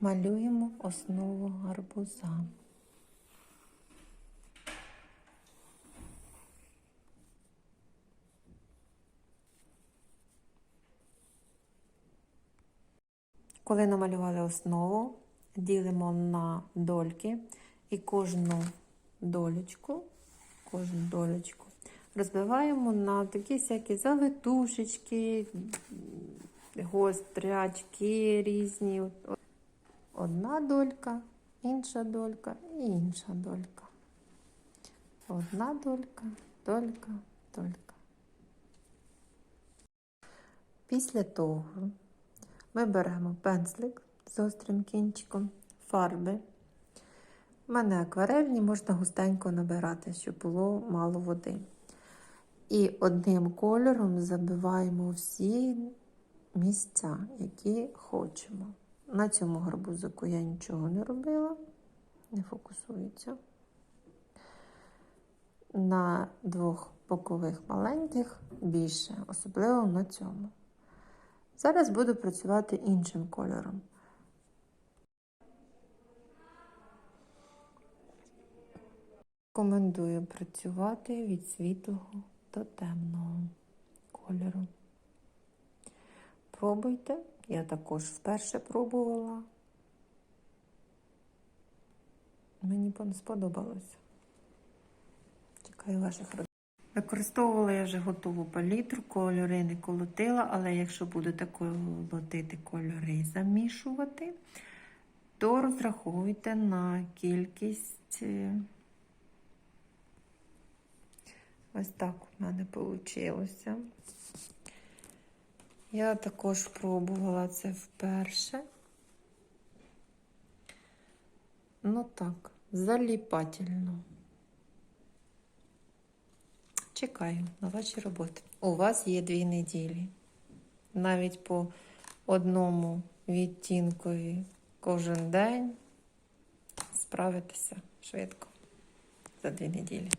Малюємо основу гарбуза. Коли намалювали основу, ділимо на дольки і кожну долечку, кожну долечку розбиваємо на такі всякі завитушечки, гострячки різні. Одна долька, інша долька і інша долька. Одна долька, долька, долька. Після того ми беремо пензлик з острим кінчиком, фарби. У мене акварельні, можна густенько набирати, щоб було мало води. І одним кольором забиваємо всі місця, які хочемо. На цьому гарбузику я нічого не робила, не фокусується. На двох бокових маленьких більше, особливо на цьому. Зараз буду працювати іншим кольором. Рекомендую працювати від світлого до темного кольору. Пробуйте, я також вперше пробувала. Мені сподобалося. Чекаю ваших робіт. Використовувала я вже готову палітру, кольори не колотила, але якщо будете колотити кольори замішувати, то розраховуйте на кількість. Ось так у мене вийшло. Я також пробувала це вперше. Ну так, заліпательно. Чекаю на ваші роботи. У вас є дві неділі. Навіть по одному відтінкові кожен день справитися швидко за дві неділі.